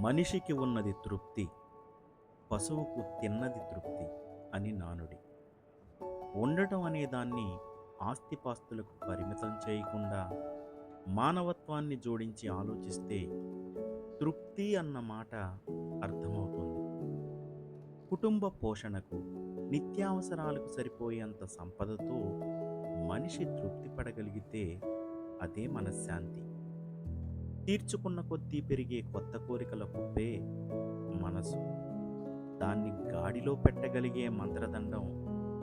మనిషికి ఉన్నది తృప్తి పశువుకు తిన్నది తృప్తి అని నానుడి. ఉండటం అనే దాన్ని ఆస్తిపాస్తులకు పరిమితం చేయకుండా మానవత్వాన్ని జోడించి ఆలోచిస్తే తృప్తి అన్న మాట అర్థమవుతుంది. కుటుంబ పోషణకు నిత్యావసరాలకు సరిపోయేంత సంపదతో మనిషి తృప్తి పడగలిగితే అదే మనశ్శాంతి. తీర్చుకున్న కొద్దీ పెరిగే కొత్త కోరికల కుప్పే మనసు. దాన్ని గాడిలో పెట్టగలిగే మంత్రదండం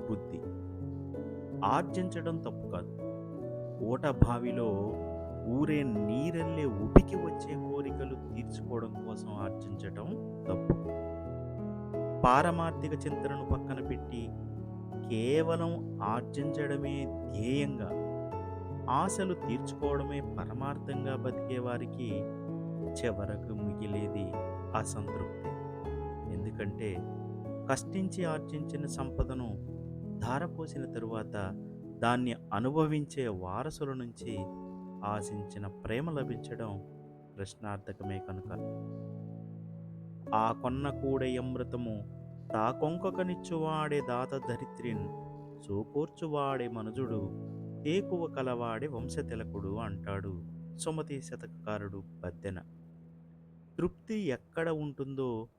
బుద్ధి. ఆర్జించడం తప్పు కాదు. ఓట బావిలో ఊరే నీరెళ్ళే ఉపికి వచ్చే కోరికలు తీర్చుకోవడం కోసం ఆర్జించటం తప్పు. పారమార్థిక చింతనను పక్కన పెట్టి కేవలం ఆర్జించడమే ధ్యేయంగా ఆశలు తీర్చుకోవడమే పరమార్థంగా బతికే వారికి చివరకు మిగిలేది అసంతృప్తి ఎందుకంటే కష్టించి ఆర్జించిన సంపదను ధారపోసిన తరువాత దాన్ని అనుభవించే వారసుల నుంచి ఆశించిన ప్రేమ లభించడం ప్రశ్నార్థకమే కనుక. ఆ కొన్న కూడే అమృతము తా కొంకకనిచ్చువాడే దాత ధరిత్రిన్ సోకూర్చువాడే మనుజుడు ఏకువ కలవాడే వంశతిలకుడు అంటాడు సుమతి శతకారుడు పద్దెన తృప్తి ఎక్కడ ఉంటుందో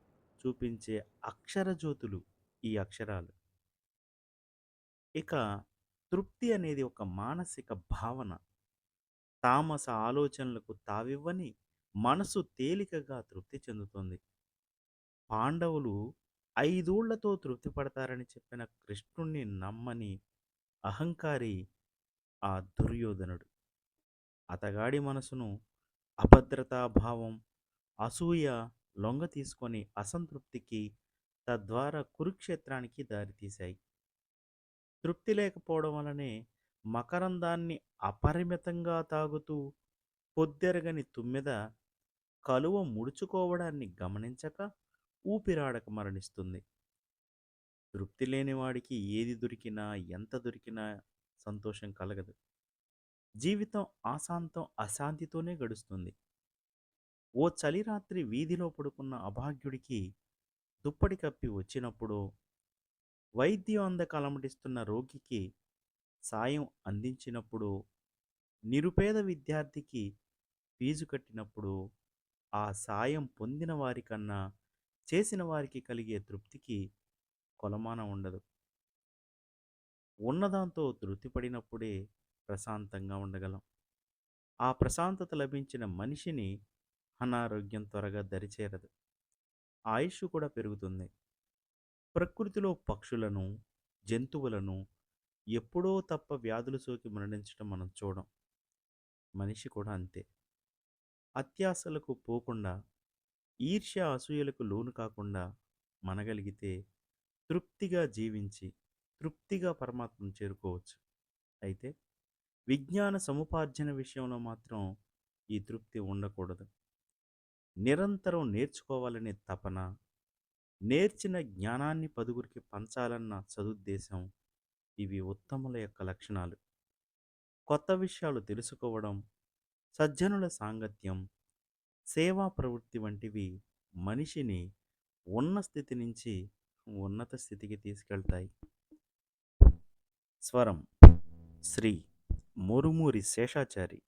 చూపించే అక్షరజ్యోతులు ఈ అక్షరాలు. ఇక తృప్తి అనేది ఒక మానసిక భావన. తామస ఆలోచనలకు తావివ్వని మనసు తేలికగా తృప్తి చెందుతుంది. పాండవులు ఐదూళ్ళతో తృప్తి పడతారని చెప్పిన కృష్ణుణ్ణి నమ్మని అహంకారి ఆ దుర్యోధనుడు. అతగాడి మనసును అభద్రతాభావం అసూయ లొంగ తీసుకొని అసంతృప్తికి తద్వారా కురుక్షేత్రానికి దారితీశాయి. తృప్తి లేకపోవడం వలనే మకరందాన్ని అపరిమితంగా తాగుతూ పొద్దెరగని తుమ్మెద కలువ ముడుచుకోవడాన్ని గమనించక ఊపిరాడక మరణిస్తుంది. తృప్తి లేనివాడికి ఏది దొరికినా ఎంత దొరికినా సంతోషం కలగదు. జీవితం ఆశాంతం అశాంతితోనే గడుస్తుంది. ఓ చలిరాత్రి వీధిలో పడుకున్న అభాగ్యుడికి దుప్పటి కప్పి వచ్చినప్పుడు వైద్యం అందక అలమటిస్తున్న రోగికి సాయం అందించినప్పుడు నిరుపేద విద్యార్థికి ఫీజు కట్టినప్పుడు ఆ సాయం పొందిన వారికన్నా చేసిన వారికి కలిగే తృప్తికి కొలమానం ఉండదు. ఉన్నదాంతో తృప్తిపడినప్పుడే ప్రశాంతంగా ఉండగలం. ఆ ప్రశాంతత లభించిన మనిషిని అనారోగ్యం త్వరగా దరిచేరదు. ఆయుష్ కూడా పెరుగుతుంది. ప్రకృతిలో పక్షులను జంతువులను ఎప్పుడో తప్ప వ్యాధులు సోకి మరణించడం మనం చూడం. మనిషి కూడా అంతే. అత్యాశలకు పోకుండా ఈర్ష్య అసూయలకు లోను కాకుండా మనగలిగితే తృప్తిగా జీవించి తృప్తిగా పరమాత్మను చేరుకోవచ్చు. అయితే విజ్ఞాన సముపార్జన విషయంలో మాత్రం ఈ తృప్తి ఉండకూడదు. నిరంతరం నేర్చుకోవాలనే తపన నేర్చిన జ్ఞానాన్ని పదుగురికి పంచాలన్న సదుద్దేశం ఇవి ఉత్తముల యొక్క లక్షణాలు. కొత్త విషయాలు తెలుసుకోవడం సజ్జనుల సాంగత్యం సేవా ప్రవృత్తి వంటివి మనిషిని ఉన్న స్థితి నుంచి ఉన్నత స్థితికి తీసుకెళ్తాయి. స్వరం శ్రీ మురుమూరి శేషాచారి